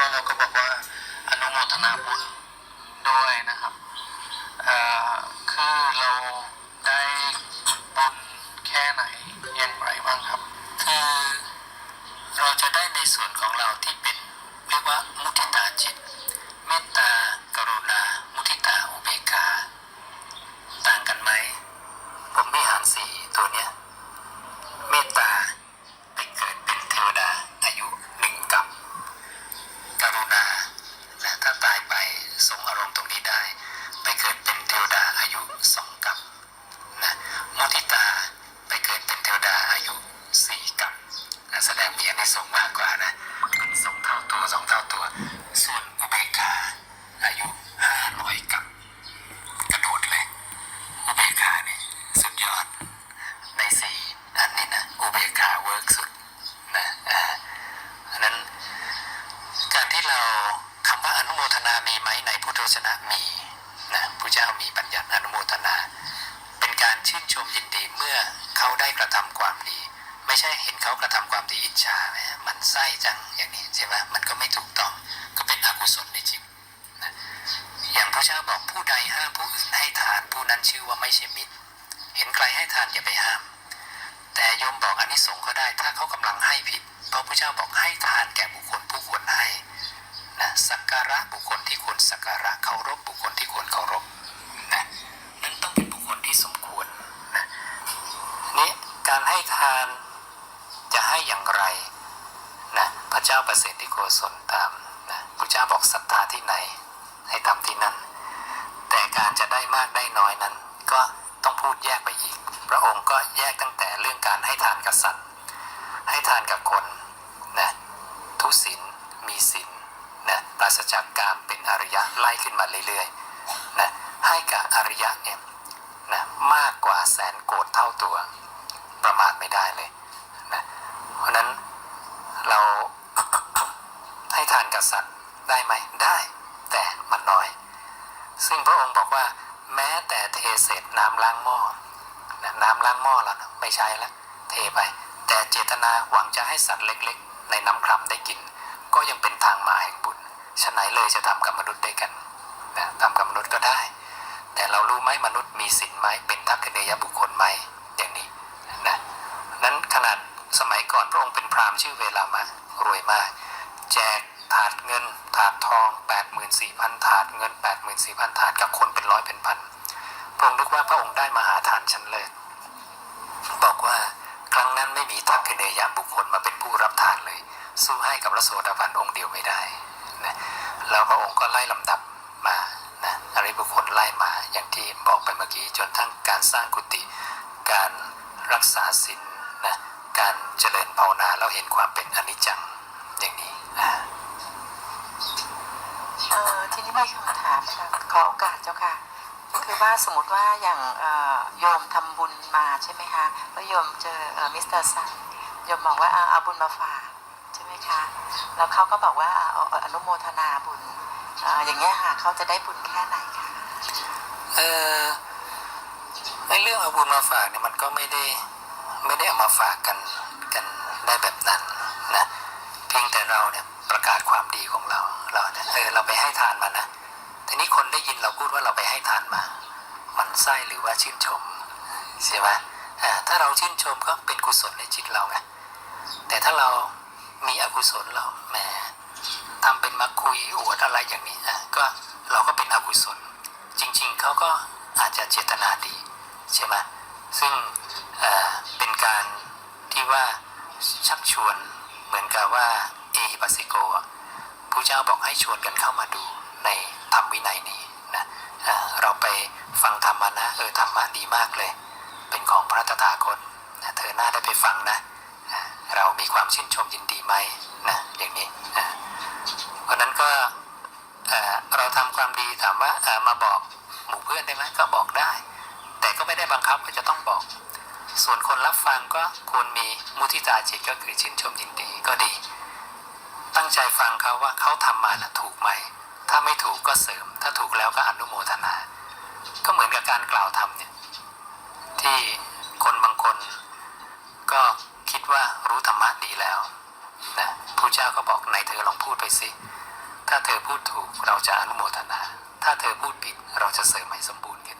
ก็เราก็บอกว่าอนุโมทนาบุญด้วยนะครับคือเราได้บุญแค่ไหนอย่างไรบ้างครับคือเราจะได้ในส่วนของเราที่เป็นเรียกว่ามุทิตาจิต ในพุทธวจนะมีนะพระเจ้ามีบัญญัติอนุโมทนา เป็นการชื่นชมยินดีเมื่อเขาได้กระทำความดี ไม่ใช่เห็นเขากระทำความดีอิจฉาไหมมันไส้จังอย่างนี้ใช่ไหมมันก็ไม่ถูกต้องก็เป็นอกุศลในจิตนะอย่างพระเจ้าบอกผู้ใดห้ามผู้อื่นให้ทานผู้นั้นชื่อว่าไม่ใช่มิตร เห็นใครให้ทานอย่าไปห้าม แต่โยมบอกอนนิสงส์ก็ได้ อย่างไรนะพระเจ้าประเสริฐที่โกศลตามนะพระเจ้าบอกศรัทธาที่ไหน ให้ทำที่นั่น แต่การจะได้มากได้น้อยนั้น ก็ต้องพูดแยกไปอีก พระองค์ก็แยกตั้งแต่เรื่องการให้ทานกับสัตว์ ให้ทานกับคนนะทุศีลมีศีลนะปราศจากกามเป็นอริยะไล่ขึ้นมาเรื่อยๆนะให้กับอริยะเนี่ยนะมากกว่าแสนโกดเท่าตัว ประมาทไม่ได้เลย ราะนั้นเราให้ทานกับสัตว์ได้ไหมได้แต่มันน้อย ซึ่งพระองค์บอกว่า แม้แต่เทเศษน้ำล้างหม้อน้ำล้างหม้อแล้วไม่ใช้แล้วเทไป แต่เจตนาหวังจะให้สัตว์เล็กๆ ในน้ำคร่ำได้กิน ก็ยังเป็นทางมาแห่งบุญฉะไหนเลยจะทำกับมนุษย์ได้กันนะทำกับมนุษย์ก็ได้ แต่เรารู้ไหมมนุษย์มีสินไหมเป็นทักษิณยบุคคลไหมอย่างนี้นะนั้นขนาดสมัย พระองค์เป็นพราหมณ์ชื่อเวลามารวยมาก แจกถาดเงินถาดทอง 84,000 ถาดเงิน 84,000 ถาดกับคนเป็นร้อยเป็นพันพระองค์นึกว่าพระองค์ได้มหาทานชั้นเลิศบอกว่าครั้งนั้นไม่มีทักษิณยบุคคลมาเป็นผู้รับทานเลย สู้ให้กับพระโสดาบันองค์เดียวไม่ได้นะแล้วพระองค์ก็ไล่ลำดับมานะอริบุคคลไล่มาอย่างที่บอกไปเมื่อกี้จนทั้งการสร้างกุฏิการรักษาศีล การเจริญภาวนาแล้วเห็นความเป็นอนิจจังอย่างนี้นะเออทีนี้มีคำถามค่ะขอโอกาสเจ้าค่ะ คือว่าสมมติว่าอย่างเอ่อโยมทำบุญมาใช่ไหมคะแล้วโยมเจอเอ่อมิสเตอร์ซันโยมบอกว่าเอาเอาบุญมาฝากใช่ไหมคะแล้วเขาก็บอกว่าเอาเอาอนุโมทนาบุญเอ่ออย่างเงี้ยค่ะเขาจะได้บุญแค่ไหนคะเออในเรื่องเอาบุญมาฝากเนี่ยมันก็ไม่ได้ ไม่ได้เอามาฝากกันกันได้แบบนั้นนะเพียงแต่เราเนี่ยประกาศความดีของเราเราเนี่ยเออเราไปให้ทานมานะทีนี้คนได้ยินเราพูดว่าเราไปให้ทานมามันไส้หรือว่าชื่นชมใช่ไหมอ่าถ้าเราชื่นชมก็เป็นกุศลในจิตเราไงแต่ถ้าเรามีอกุศลเราแหมทำเป็นมาคุยอวดอะไรอย่างนี้อะก็เราก็เป็นอกุศล จริง ๆเขาก็อาจจะเจตนาดีใช่ไหมซึ่ง เป็นการที่ว่าชักชวนเหมือนกับว่าเอฮิปัสสิโกผู้เจ้าบอกให้ชวนกันเข้ามาดูในธรรมวินัยนี้นะเอ่อเราไปฟังธรรมนะเออธรรมะดีมากเลย เป็นของพระตถาคตนะเธอหน้าได้ไปฟังนะะเรามีความชื่นชมยินดีไหมนะอย่างนี้เพราะนั้นก็เราทำความดีถามว่ามาบอกหมู่เพื่อนได้ไหมก็บอกได้ แต่ก็ไม่ได้บังคับว่าจะต้องบอก ส่วนคนรับฟังก็ควรมีมุทิตาจิตก็คือชื่นชมยินดีก็ดี ตั้งใจฟังเขาว่าเขาทำมานะถูกไหม ถ้าไม่ถูกก็เสริม ถ้าถูกแล้วก็อนุโมทนา ก็เหมือนกับการกล่าวธรรมเนี่ยที่คนบางคนก็คิดว่ารู้ธรรมะดีแล้วนะผู้เจ้าก็บอกไหนเธอลองพูดไปสิ ถ้าเธอพูดถูกเราจะอนุโมทนา ถ้าเธอพูดผิดเราจะเสริมให้สมบูรณ์ขึ้น